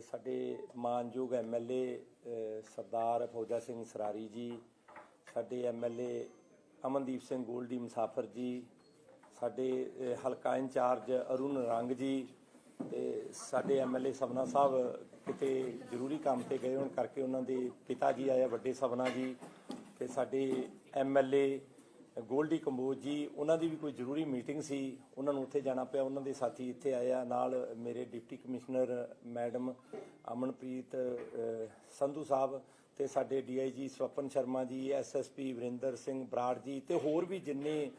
ਸਾਡੇ ਮਾਨਯੋਗ ਐਮਐਲਏ ਸਰਦਾਰ ਫੌਜਾ ਸਿੰਘ ਸਰਾਰੀ ਜੀ ਸਾਡੇ ਐਮਐਲਏ ਅਮਨਦੀਪ ਸਿੰਘ ਗੋਲਡੀ ਮੁਸਾਫਰ ਜੀ ਸਾਡੇ ਹਲਕਾ ਇੰਚਾਰਜ ਅਰੁਣ ਰੰਗ ਜੀ ਤੇ ਸਾਡੇ ਐਮਐਲਏ ਸਭਨਾ ਸਾਹਿਬ ਕਿਤੇ ਜ਼ਰੂਰੀ ਕੰਮ ਤੇ ਗਏ ਹੋਣ ਕਰਕੇ ਉਹਨਾਂ ਦੇ ਪਿਤਾ ਜੀ ਆਏ ਆ, ਵੱਡੇ ਸਭਨਾ ਜੀ ਤੇ ਸਾਡੇ ਐਮਐਲਏ ਗੋਲਡੀ ਕੰਬੋਜ ਜੀ, ਉਹਨਾਂ ਦੀ ਵੀ ਕੋਈ ਜ਼ਰੂਰੀ ਮੀਟਿੰਗ ਸੀ। ਉਹਨਾਂ ਨੂੰ ਉੱਥੇ ਜਾਣਾ ਪਿਆ। ਉਹਨਾਂ ਦੇ ਸਾਥੀ ਇੱਥੇ ਆਏ ਆ। ਨਾਲ ਮੇਰੇ deputy commissioner madam Amanpreet Sandhu Sahib ਤੇ ਸਾਡੇ ਡੀਆਈਜੀ ਸਵਪਨ ਸ਼ਰਮਾ ਜੀ, ਐਸਐਸਪੀ ਵਰਿੰਦਰ ਸਿੰਘ ਬਰਾੜ ਜੀ ਤੇ ਹੋਰ ਵੀ ਜਿੰਨੇ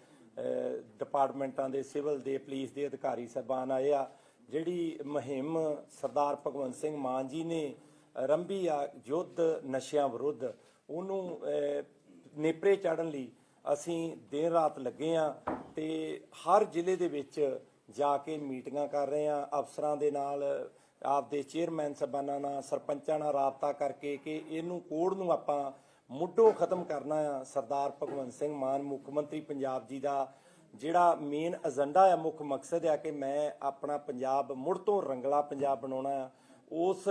ਡਿਪਾਰਟਮੈਂਟਾਂ ਦੇ ਸਿਵਲ ਦੇ, ਪੁਲਿਸ ਦੇ ਅਧਿਕਾਰੀ ਸਹਿਬਾਨ ਆਏ ਆ, ਜਿਹੜੀ ਮੁਹਿੰਮ ਸਰਦਾਰ ਭਗਵੰਤ ਸਿੰਘ ਮਾਨ ਜੀ ਨੇ ਰੰਭੀ ਆ ਯੁੱਧ ਨਸ਼ਿਆਂ ਵਿਰੁੱਧ, ਉਹਨੂੰ ਨੇਪਰੇ ਚਾੜਨ ਲਈ ਅਸੀਂ ਦਿਨ ਰਾਤ ਲੱਗੇ ਆ ਤੇ ਹਰ ਜ਼ਿਲ੍ਹੇ ਦੇ ਵਿੱਚ ਜਾ ਕੇ ਮੀਟਿੰਗਾਂ ਕਰ ਰਹੇ ਆ, ਅਫਸਰਾਂ ਦੇ ਨਾਲ, ਆਪਦੇ ਚੇਅਰਮੈਨ ਸਬਾਨਾਂ ਨਾਲ, ਸਰਪੰਚਾਂ ਨਾਲ ਰਾਬਤਾ ਕਰਕੇ ਕਿ ਇਹਨੂੰ ਕੋੜ ਨੂੰ ਆਪਾਂ ਮੁੱਢੋਂ ਖਤਮ ਕਰਨਾ ਆ। ਸਰਦਾਰ ਭਗਵੰਤ ਸਿੰਘ ਮਾਨ, ਮੁੱਖ ਮੰਤਰੀ ਪੰਜਾਬ ਜੀ ਦਾ ਜਿਹੜਾ ਮੇਨ ਏਜੰਡਾ ਆ, ਮੁੱਖ ਮਕਸਦ ਆ ਕਿ ਮੈਂ ਆਪਣਾ ਪੰਜਾਬ ਮੁੜ ਤੋਂ ਰੰਗਲਾ ਪੰਜਾਬ ਬਣਾਉਣਾ ਆ। ਉਸ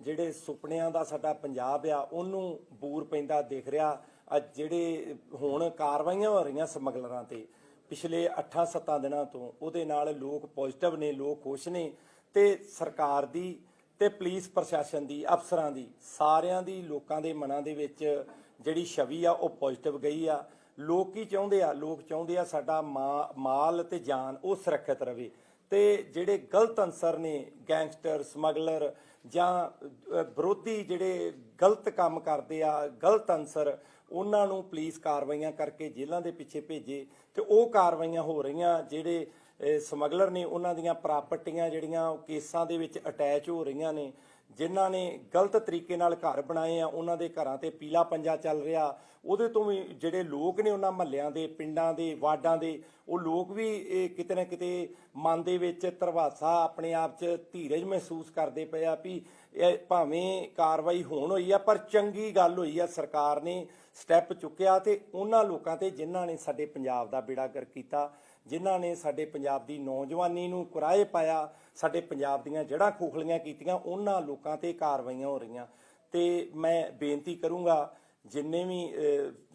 ਜਿਹੜੇ ਸੁਪਨਿਆਂ ਦਾ ਸਾਡਾ ਪੰਜਾਬ ਆ, ਉਹਨੂੰ ਬੂਰ ਪੈਂਦਾ ਦਿਖ ਰਿਹਾ। ਅੱਜ ਜਿਹੜੇ ਹੁਣ ਕਾਰਵਾਈਆਂ ਹੋ ਰਹੀਆਂ ਸਮਗਲਰਾਂ ਤੇ, ਪਿਛਲੇ 8-7 ਦਿਨਾਂ ਤੋਂ, ਉਹਦੇ ਨਾਲ ਲੋਕ ਪੋਜ਼ਿਟਿਵ ਨੇ, ਲੋਕ ਖੁਸ਼ ਨੇ ਤੇ ਸਰਕਾਰ ਦੀ ਤੇ ਪੁਲਿਸ ਪ੍ਰਸ਼ਾਸਨ ਦੀ, ਅਫਸਰਾਂ ਦੀ, ਸਾਰਿਆਂ ਦੀ, ਲੋਕਾਂ ਦੇ ਮਨਾਂ ਦੇ ਵਿੱਚ ਜਿਹੜੀ ਛਵੀ ਆ, ਉਹ ਪੋਜ਼ਿਟਿਵ ਗਈ ਆ। ਲੋਕ ਕੀ ਚਾਹੁੰਦੇ ਆ? ਲੋਕ ਚਾਹੁੰਦੇ ਆ ਸਾਡਾ ਮਾ- ਮਾਲ ਤੇ ਜਾਨ ਉਹ ਸੁਰੱਖਿਅਤ ਰਵੇ। ਤੇ ਜਿਹੜੇ ਗਲਤ ਅਨਸਰ ਨੇ, ਗੈਂਗਸਟਰ, ਸਮਗਲਰ ਜਾਂ ਵਿਰੋਧੀ ਜਿਹੜੇ ਗਲਤ ਕੰਮ ਕਰਦੇ ਆ, ਗਲਤ ਅਨਸਰ, ਉਹਨਾਂ ਨੂੰ ਪੁਲਿਸ ਕਾਰਵਾਈਆਂ ਕਰਕੇ ਜੇਲ੍ਹਾਂ ਦੇ ਪਿੱਛੇ ਭੇਜੇ ਤੇ ਉਹ ਕਾਰਵਾਈਆਂ ਹੋ ਰਹੀਆਂ ਜਿਹੜੇ ਸਮਗਲਰ ਨੇ ਉਹਨਾਂ ਦੀਆਂ ਪ੍ਰਾਪਰਟੀਆਂ ਜਿਹੜੀਆਂ ਉਹ ਕੇਸਾਂ ਦੇ ਵਿੱਚ ਅਟੈਚ ਹੋ ਰਹੀਆਂ ਨੇ, ਜਿਨ੍ਹਾਂ ਨੇ ਗਲਤ ਤਰੀਕੇ ਨਾਲ ਘਰ ਬਣਾਏ ਆ, ਉਹਨਾਂ ਦੇ ਘਰਾਂ ਤੇ ਪੀਲਾ ਪੰਜਾ ਚੱਲ ਰਿਹਾ। ਉਹਦੇ ਤੋਂ ਵੀ ਜਿਹੜੇ ਲੋਕ ਨੇ ਉਹਨਾਂ ਮਹੱਲਿਆਂ ਦੇ, ਪਿੰਡਾਂ ਦੇ, ਵਾਰਡਾਂ ਦੇ, ਉਹ ਲੋਕ ਵੀ ਇਹ ਕਿਤੇ ਨਾ ਕਿਤੇ ਮਨ ਦੇ ਵਿੱਚ ਧਰਵਾਸਾ ਆਪਣੇ ਆਪ 'ਚ ਧੀਰਜ ਮਹਿਸੂਸ ਕਰਦੇ ਪਏ ਆ ਵੀ ਇਹ ਭਾਵੇਂ ਕਾਰਵਾਈ ਹੋਣ ਹੋਈ ਆ, ਪਰ ਚੰਗੀ ਗੱਲ ਹੋਈ ਆ, ਸਰਕਾਰ ਨੇ ਸਟੈਪ ਚੁੱਕਿਆ ਤੇ ਉਹਨਾਂ ਲੋਕਾਂ ਤੇ ਜਿਨ੍ਹਾਂ ਨੇ ਸਾਡੇ ਪੰਜਾਬ ਦਾ ਬੇੜਾ ਗਰ ਕੀਤਾ। ਜਿਨ੍ਹਾਂ ਨੇ ਸਾਡੇ ਪੰਜਾਬ ਦੀ ਨੌਜਵਾਨੀ ਨੂੰ ਕੁਰਾਏ ਪਾਇਆ, ਸਾਡੇ ਪੰਜਾਬ ਦੀਆਂ ਜੜ੍ਹਾਂ ਖੋਖਲੀਆਂ ਕੀਤੀਆਂ, ਉਹਨਾਂ ਲੋਕਾਂ ਤੇ ਕਾਰਵਾਈਆਂ ਹੋ ਰਹੀਆਂ। ਤੇ ਮੈਂ ਬੇਨਤੀ ਕਰੂੰਗਾ, ਜਿੰਨੇ ਵੀ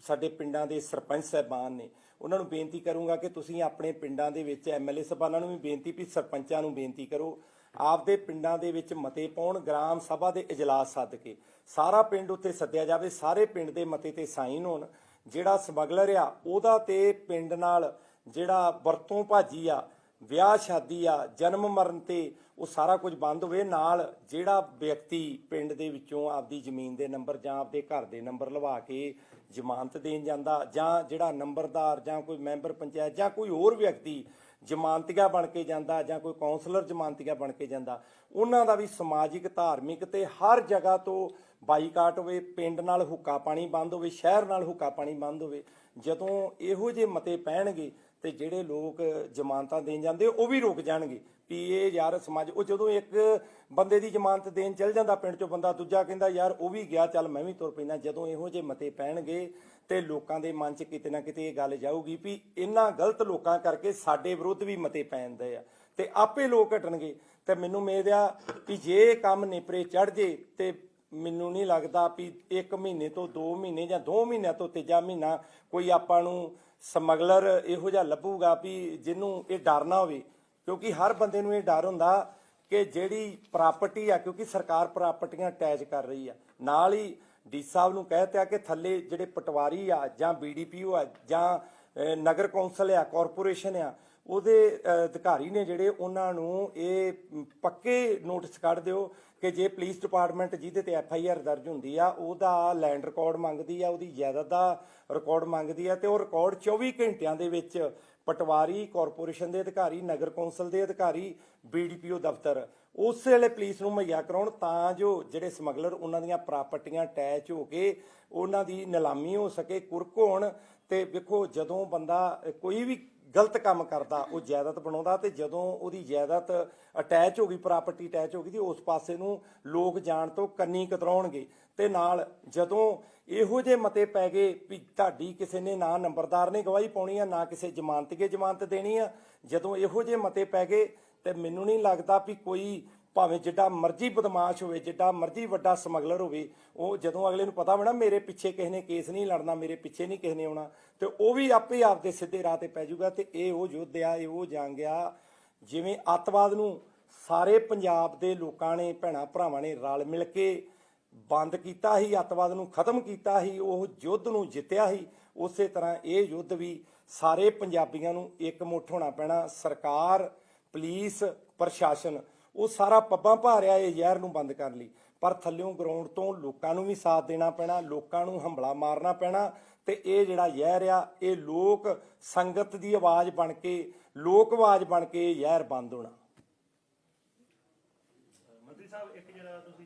ਸਾਡੇ ਪਿੰਡਾਂ ਦੇ ਸਰਪੰਚ ਸਾਹਿਬਾਨ ਨੇ, ਉਹਨਾਂ ਨੂੰ ਬੇਨਤੀ ਕਰੂੰਗਾ ਕਿ ਤੁਸੀਂ ਆਪਣੇ ਪਿੰਡਾਂ ਦੇ ਵਿੱਚ ਐਮਐਲਏ ਸਾਹਿਬਾਨਾਂ ਨੂੰ ਵੀ ਬੇਨਤੀ, ਵੀ ਸਰਪੰਚਾਂ ਨੂੰ ਬੇਨਤੀ ਕਰੋ। ਆਪਦੇ ਪਿੰਡਾਂ ਦੇ ਵਿੱਚ ਮਤੇ ਪਾਉਣ, ਗ੍ਰਾਮ ਸਭਾ ਦੇ ਇਜਲਾਸ ਸੱਦ ਕੇ। ਸਾਰਾ ਪਿੰਡ ਉੱਤੇ ਸੱਦਿਆ ਜਾਵੇ, ਸਾਰੇ ਪਿੰਡ ਦੇ ਮਤੇ ਤੇ ਸਾਈਨ ਹੋਣ। ਜਿਹੜਾ ਸਮਗਲਰ ਆ, ਉਹਦਾ ਤੇ ਪਿੰਡ ਨਾਲ ਜਿਹੜਾ ਵਰਤੋਂ ਭਾਜੀ ਆ, ਵਿਆਹ ਸ਼ਾਦੀ ਆ, ਜਨਮ ਮਰਨ ਤੇ ਉਹ ਸਾਰਾ ਕੁਝ ਬੰਦ ਹੋਵੇ, ਨਾਲ ਜਿਹੜਾ ਵਿਅਕਤੀ ਪਿੰਡ ਦੇ ਵਿੱਚੋਂ ਆਪਦੀ ਜ਼ਮੀਨ ਦੇ ਨੰਬਰ ਜਾਂ ਆਪਦੇ ਘਰ ਦੇ ਨੰਬਰ ਲਵਾ ਕੇ ਜ਼ਮਾਨਤ ਦੇਣ ਜਾਂਦਾ ਜਾਂ ਜਿਹੜਾ ਨੰਬਰਦਾਰ ਜਾਂ ਕੋਈ ਮੈਂਬਰ ਪੰਚਾਇਤ ਜਾਂ ਕੋਈ ਹੋਰ ਵਿਅਕਤੀ ਜ਼ਮਾਨਤੀਆ ਬਣ ਕੇ ਜਾਂਦਾ ਜਾਂ ਕੋਈ ਕਾਉਂਸਲਰ ਜ਼ਮਾਨਤੀਆ ਬਣ ਕੇ ਜਾਂਦਾ, ਉਹਨਾਂ ਦਾ ਵੀ ਸਮਾਜਿਕ, ਧਾਰਮਿਕ ਤੇ ਹਰ ਜਗ੍ਹਾ ਤੋਂ ਬਾਈਕਾਟ ਹੋਵੇ, ਪਿੰਡ ਨਾਲ ਹੁੱਕਾ ਪਾਣੀ ਬੰਦ ਹੋਵੇ, ਸ਼ਹਿਰ ਨਾਲ ਹੁੱਕਾ ਪਾਣੀ ਬੰਦ ਹੋਵੇ, ਜਦੋਂ ਇਹੋ ਜਿਹੇ ਮਤੇ ਪੈਣਗੇ ਤੇ ਜਿਹੜੇ ਲੋਕ ਜ਼ਮਾਨਤਾਂ ਦੇਣ ਜਾਂਦੇ, ਉਹ ਵੀ ਰੁਕ ਜਾਣਗੇ। ਵੀ ਇਹ ਯਾਰ ਸਮਾਜ, ਉਹ ਜਦੋਂ ਇੱਕ ਬੰਦੇ ਦੀ ਜ਼ਮਾਨਤ ਦੇਣ ਚੱਲ ਜਾਂਦਾ ਪਿੰਡ ਚੋਂ, ਬੰਦਾ ਦੂਜਾ ਕਹਿੰਦਾ, ਯਾਰ, ਉਹ ਵੀ ਗਿਆ, ਚੱਲ ਮੈਂ ਵੀ ਤੁਰ ਪੈਣਾ ਜਦੋਂ ਇਹੋ ਜਿਹੇ ਮਤੇ ਪੈਣਗੇ ਤੇ ਲੋਕਾਂ ਦੇ ਮਨ 'ਚ ਕਿਤੇ ਨਾ ਕਿਤੇ ਇਹ ਗੱਲ ਜਾਊਗੀ ਵੀ ਇਹਨਾਂ ਗਲਤ ਲੋਕਾਂ ਕਰਕੇ ਸਾਡੇ ਵਿਰੁੱਧ ਵੀ ਮਤੇ ਪੈਂਦੇ ਆ ਤੇ ਆਪੇ ਲੋਕ ਹਟਣਗੇ। ਤੇ ਮੈਨੂੰ ਉਮੀਦ ਆ ਵੀ ਜੇ ਕੰਮ ਨੇਪਰੇ ਚੜ ਜੇ ਤੇ ਮੈਨੂੰ ਨਹੀਂ ਲੱਗਦਾ ਵੀ 1 ਮਹੀਨੇ ਤੋਂ 2 ਮਹੀਨੇ ਜਾਂ 2 ਮਹੀਨਿਆਂ ਤੋਂ ਤੀਜਾ ਮਹੀਨਾ ਕੋਈ ਆਪਾਂ ਨੂੰ ਸਮਗਲਰ ਇਹੋ ਜਿਹਾ ਲੱਭੂਗਾ ਵੀ ਜਿਹਨੂੰ ਇਹ ਡਰ ਨਾ ਹੋਵੇ। ਕਿਉਂਕਿ ਹਰ ਬੰਦੇ ਨੂੰ ਇਹ ਡਰ ਹੁੰਦਾ ਕਿ ਜਿਹੜੀ ਪ੍ਰਾਪਰਟੀ ਆ, ਕਿਉਂਕਿ ਸਰਕਾਰ ਪ੍ਰਾਪਰਟੀਆਂ ਅਟੈਚ ਕਰ ਰਹੀ ਆ। ਨਾਲ ਹੀ ਡੀ ਸਾਹਿਬ ਨੂੰ ਕਹਿਤਾ ਕਿ ਥੱਲੇ ਜਿਹੜੇ ਪਟਵਾਰੀ ਆ ਜਾਂ ਬੀਡੀਪੀਓ ਆ ਜਾਂ ਨਗਰ ਕੌਂਸਲ ਆ, ਕਾਰਪੋਰੇਸ਼ਨ ਆ ਉਹਦੇ ਅਧਿਕਾਰੀ ਨੇ ਜਿਹੜੇ ਉਹਨਾਂ ਨੂੰ ਇਹ ਪੱਕੇ ਨੋਟਿਸ ਕੱਢ ਦਿਓ ਕਿ ਜੇ ਪੁਲਿਸ ਡਿਪਾਰਟਮੈਂਟ ਜਿਹਦੇ ਤੇ ਐਫ ਆਈ ਆਰ ਦਰਜ ਹੁੰਦੀ ਆ, ਉਹਦਾ ਲੈਂਡ ਰਿਕਾਰਡ ਮੰਗਦੀ ਆ, ਉਹਦੀ ਜਾਇਦਾਦ ਦਾ ਰਿਕਾਰਡ ਮੰਗਦੀ ਆ ਤੇ ਉਹ ਰਿਕਾਰਡ 24 ਘੰਟਿਆਂ ਦੇ ਵਿੱਚ ਪਟਵਾਰੀ ਕਾਰਪੋਰੇਸ਼ਨ ਦੇ ਅਧਿਕਾਰੀ, ਨਗਰ ਕੌਂਸਲ ਦੇ ਅਧਿਕਾਰੀ ਬੀਡੀਪੀਓ ਦਫ਼ਤਰ, ਉਸ ਵੇਲੇ ਪੁਲਿਸ ਨੂੰ ਮੁਹੱਈਆ ਕਰਾਉਣ ਤਾਂ ਜੋ ਜਿਹੜੇ ਸਮਗਲਰ ਉਹਨਾਂ ਦੀਆਂ ਪ੍ਰਾਪਰਟੀਆਂ ਅਟੈਚ ਹੋ ਕੇ ਉਹਨਾਂ ਦੀ ਨਿਲਾਮੀ ਹੋ ਸਕੇ, ਕੁਰਕ ਹੋਣ ਤੇ ਵੇਖੋ ਜਦੋਂ ਬੰਦਾ ਕੋਈ ਵੀ ਗਲਤ ਕੰਮ ਕਰਦਾ, ਉਹ ਜਾਇਦਾਦ ਬਣਾਉਂਦਾ ਤੇ ਜਦੋਂ ਉਹਦੀ ਜਾਇਦਾਦ ਅਟੈਚ ਹੋ ਗਈ ਪ੍ਰਾਪਰਟੀ ਅਟੈਚ ਹੋ ਗਈ ਤੇ ਉਸ ਪਾਸੇ ਨੂੰ ਲੋਕ ਜਾਣ ਤੋਂ ਕੰਨੀ ਕਤਰਾਉਣਗੇ। ਤੇ ਨਾਲ ਜਦੋਂ ਇਹੋ ਜਿਹੇ ਮਤੇ ਪੈ ਗਏ ਵੀ ਤੁਹਾਡੀ ਕਿਸੇ ਨੇ ਨਾ ਨੰਬਰਦਾਰ ਨੇ ਗਵਾਹੀ ਪਾਉਣੀ ਆ, ਨਾ ਕਿਸੇ ਜਮਾਨਤਗੇ ਜ਼ਮਾਨਤ ਦੇਣੀ ਆ, ਜਦੋਂ ਇਹੋ ਜਿਹੇ ਮਤੇ ਪੈ ਗਏ ਤੇ ਮੈਨੂੰ ਨਹੀਂ ਲੱਗਦਾ ਵੀ ਕੋਈ ਭਾਵੇਂ ਜਿੱਡਾ ਮਰਜ਼ੀ ਬਦਮਾਸ਼ ਹੋਵੇ, ਜਿੱਡਾ ਮਰਜ਼ੀ ਵੱਡਾ ਸਮਗਲਰ ਹੋਵੇ, ਉਹ ਜਦੋਂ ਅਗਲੇ ਨੂੰ ਪਤਾ ਹੋਣਾ ਮੇਰੇ ਪਿੱਛੇ ਕਿਸੇ ਨੇ ਕੇਸ ਨਹੀਂ ਲੜਨਾ, ਮੇਰੇ ਪਿੱਛੇ ਨਹੀਂ ਕਿਸੇ ਨੇ ਆਉਣਾ, ਤੇ ਉਹ ਵੀ ਆਪੇ ਆਪਦੇ ਸਿੱਧੇ ਰਾਹ ਤੇ ਪੈ ਜਾਊਗਾ ਤੇ ਇਹ ਉਹ ਯੁੱਧ ਆ, ਇਹ ਉਹ ਜੰਗ ਆ। ਜਿਵੇਂ ਅੱਤਵਾਦ ਨੂੰ ਸਾਰੇ ਪੰਜਾਬ ਦੇ ਲੋਕਾਂ ਨੇ, ਭੈਣਾ ਭਰਾਵਾਂ ਨੇ ਰਲ ਮਿਲ ਕੇ ਬੰਦ ਕੀਤਾ ਸੀ, ਅੱਤਵਾਦ ਨੂੰ ਖਤਮ ਕੀਤਾ ਸੀ, ਉਹ ਯੁੱਧ ਨੂੰ ਜਿੱਤਿਆ ਸੀ, ਉਸੇ ਤਰ੍ਹਾਂ ਇਹ ਯੁੱਧ ਵੀ ਸਾਰੇ ਪੰਜਾਬੀਆਂ ਨੂੰ ਇੱਕ ਮੁੱਠ ਹੋਣਾ ਪੈਣਾ, ਸਰਕਾਰ, ਪੁਲਿਸ, ਪ੍ਰਸ਼ਾਸਨ ਉਹ ਸਾਰਾ ਪੱਬਾਂ ਭਾ ਇਹ ਜ਼ਹਿਰ ਨੂੰ ਬੰਦ ਕਰਨ ਲਈ। ਪਰ ਥੱਲਿਓਂ ਗਰਾਊਂਡ ਤੋਂ ਲੋਕਾਂ ਨੂੰ ਵੀ ਸਾਥ ਦੇਣਾ ਪੈਣਾ, ਲੋਕਾਂ ਨੂੰ ਹੰਬਲਾ ਮਾਰਨਾ ਪੈਣਾ ਤੇ ਇਹ ਜਿਹੜਾ ਜ਼ਹਿਰ ਆ, ਇਹ ਲੋਕ ਸੰਗਤ ਦੀ ਆਵਾਜ਼ ਬਣ ਕੇ, ਲੋਕ ਆਵਾਜ਼ ਬਣ ਕੇ ਇਹ ਜ਼ਹਿਰ ਬੰਦ ਹੋਣਾ। ਮੰਤਰੀ ਸਾਹਿਬ, ਇੱਕ ਜਿਹੜਾ ਤੁਸੀਂ